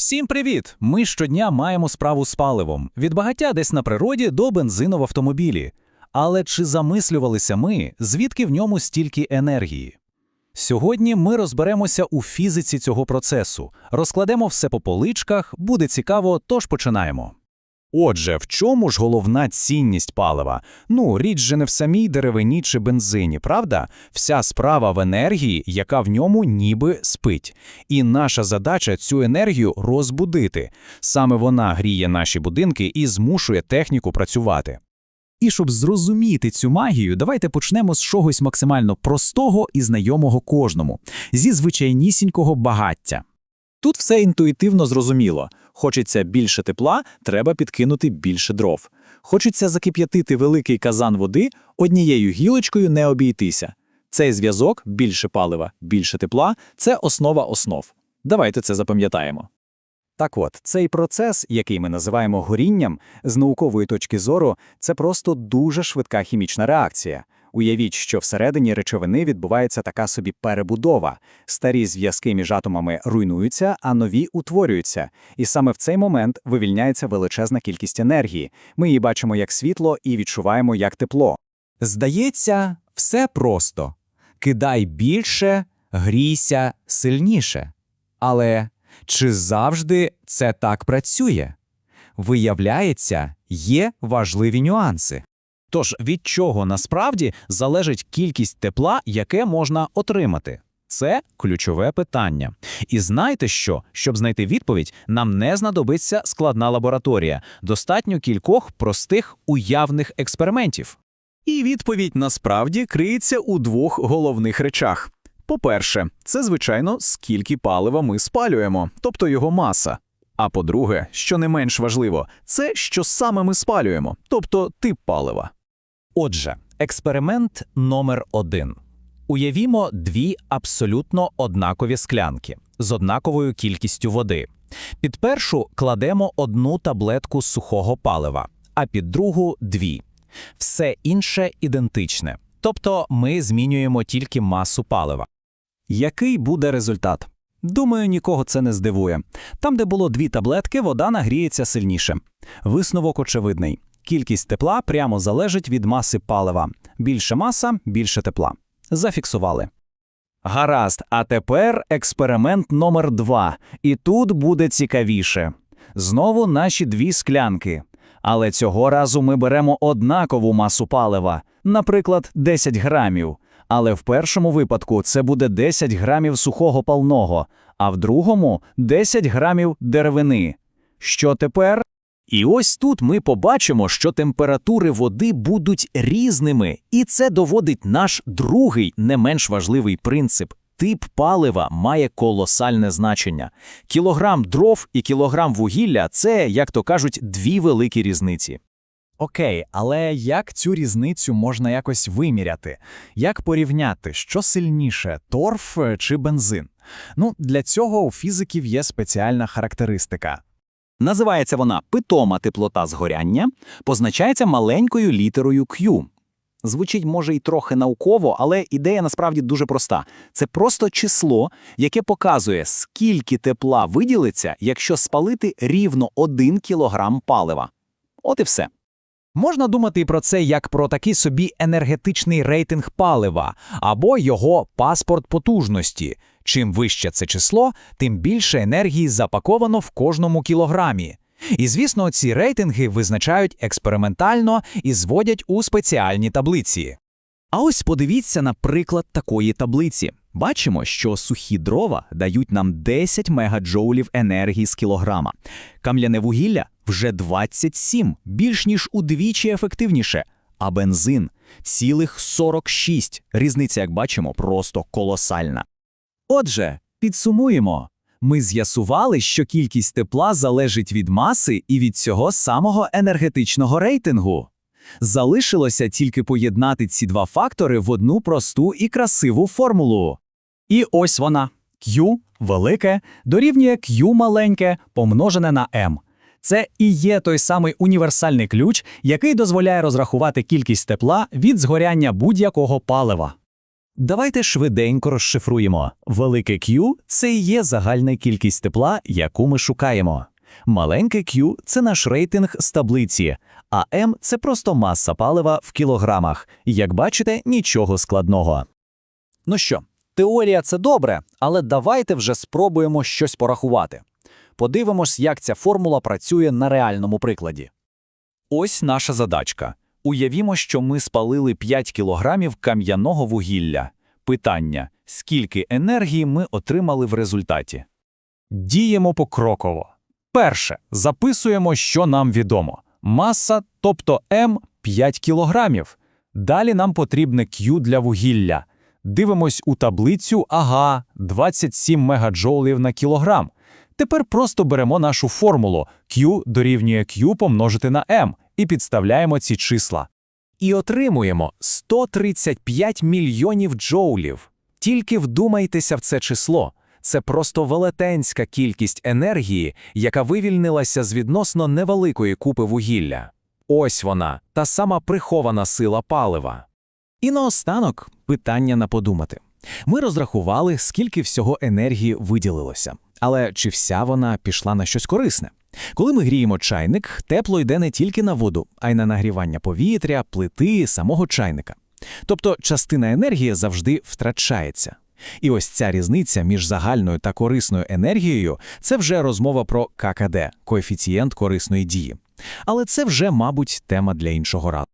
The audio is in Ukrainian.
Всім привіт! Ми щодня маємо справу з паливом від багаття десь на природі до бензину в автомобілі. Але чи замислювалися ми, звідки в ньому стільки енергії? Сьогодні ми розберемося у фізиці цього процесу, розкладемо все по поличках, буде цікаво, тож починаємо. Отже, в чому ж головна цінність палива? Ну, річ же не в самій деревині чи бензині, правда? Вся справа в енергії, яка в ньому ніби спить. І наша задача цю енергію розбудити. Саме вона гріє наші будинки і змушує техніку працювати. І щоб зрозуміти цю магію, давайте почнемо з чогось максимально простого і знайомого кожному зі звичайнісінького багаття. Тут все інтуїтивно зрозуміло. Хочеться більше тепла, треба підкинути більше дров. Хочеться закип'ятити великий казан води, однією гілочкою не обійтися. Цей зв'язок більше палива, більше тепла це основа основ. Давайте це запам'ятаємо. Так от, цей процес, який ми називаємо горінням, з наукової точки зору, це просто дуже швидка хімічна реакція. Уявіть, що всередині речовини відбувається така собі перебудова. Старі зв'язки між атомами руйнуються, а нові утворюються. І саме в цей момент вивільняється величезна кількість енергії. Ми її бачимо як світло і відчуваємо як тепло. Здається, все просто. Кидай більше, грійся сильніше. Але чи завжди це так працює? Виявляється, є важливі нюанси. Тож від чого насправді залежить кількість тепла, яке можна отримати? Це ключове питання. І знайте що, щоб знайти відповідь, нам не знадобиться складна лабораторія, достатньо кількох простих уявних експериментів. І відповідь насправді криється у двох головних речах. По-перше, це, звичайно, скільки палива ми спалюємо, тобто його маса. А по-друге, що не менш важливо, це що саме ми спалюємо, тобто тип палива. Отже, експеримент номер один. Уявімо дві абсолютно однакові склянки з однаковою кількістю води. Під першу кладемо одну таблетку сухого палива, а під другу дві. Все інше ідентичне. Тобто ми змінюємо тільки масу палива. Який буде результат? Думаю, нікого це не здивує. Там, де було дві таблетки, вода нагріється сильніше. Висновок очевидний. Кількість тепла прямо залежить від маси палива. Більше маса більше тепла. Зафіксували. Гаразд, а тепер експеримент номер два. І тут буде цікавіше. Знову наші дві склянки. Але цього разу ми беремо однакову масу палива, наприклад, 10 грамів. Але в першому випадку це буде 10 грамів сухого палного, а в другому 10 грамів деревини. Що тепер? І ось тут ми побачимо, що температури води будуть різними, і це доводить наш другий, не менш важливий принцип. Тип палива має колосальне значення. Кілограм дров і кілограм вугілля це, як то кажуть, дві великі різниці. Окей, але як цю різницю можна якось виміряти? Як порівняти, що сильніше торф чи бензин? Ну, для цього у фізиків є спеціальна характеристика. Називається вона питома теплота згоряння, позначається маленькою літерою Q. Звучить, може, і трохи науково, але ідея насправді дуже проста. Це просто число, яке показує, скільки тепла виділиться, якщо спалити рівно 1 кілограм палива. От і все. Можна думати про це як про такий собі енергетичний рейтинг палива або його паспорт потужності. Чим вище це число, тим більше енергії запаковано в кожному кілограмі. І, звісно, ці рейтинги визначають експериментально і зводять у спеціальні таблиці. А ось подивіться на приклад такої таблиці. Бачимо, що сухі дрова дають нам 10 мегаджоулів енергії з кілограма. Кам'яне вугілля вже 27, більш ніж удвічі ефективніше, а бензин цілих 46. Різниця, як бачимо, просто колосальна. Отже, підсумуємо. Ми з'ясували, що кількість тепла залежить від маси і від цього самого енергетичного рейтингу. Залишилося тільки поєднати ці два фактори в одну просту і красиву формулу. І ось вона. Q велике дорівнює Q маленьке помножене на M. Це і є той самий універсальний ключ, який дозволяє розрахувати кількість тепла від згоряння будь-якого палива. Давайте швиденько розшифруємо. Велике Q – це і є загальна кількість тепла, яку ми шукаємо. Маленьке Q – це наш рейтинг з таблиці, а M – це просто маса палива в кілограмах. Як бачите, нічого складного. Ну що, теорія це добре, але давайте вже спробуємо щось порахувати. Подивимось, як ця формула працює на реальному прикладі. Ось наша задачка. Уявімо, що ми спалили 5 кілограмів кам'яного вугілля. Питання: скільки енергії ми отримали в результаті? Діємо покроково. Перше, записуємо, що нам відомо. Маса, тобто М – 5 кілограмів. Далі нам потрібне Q для вугілля. Дивимось у таблицю, ага, 27 мегаджоулів на кілограм. Тепер просто беремо нашу формулу Q дорівнює Q помножити на M і підставляємо ці числа. І отримуємо 135 мільйонів джоулів. Тільки вдумайтеся в це число. Це просто велетенська кількість енергії, яка вивільнилася з відносно невеликої купи вугілля. Ось вона, та сама прихована сила палива. І наостанок питання на подумати. Ми розрахували, скільки всього енергії виділилося. Але чи вся вона пішла на щось корисне? Коли ми гріємо чайник, тепло йде не тільки на воду, а й на нагрівання повітря, плити, самого чайника. Тобто частина енергії завжди втрачається. І ось ця різниця між загальною та корисною енергією це вже розмова про ККД – коефіцієнт корисної дії. Але це вже, мабуть, тема для іншого разу.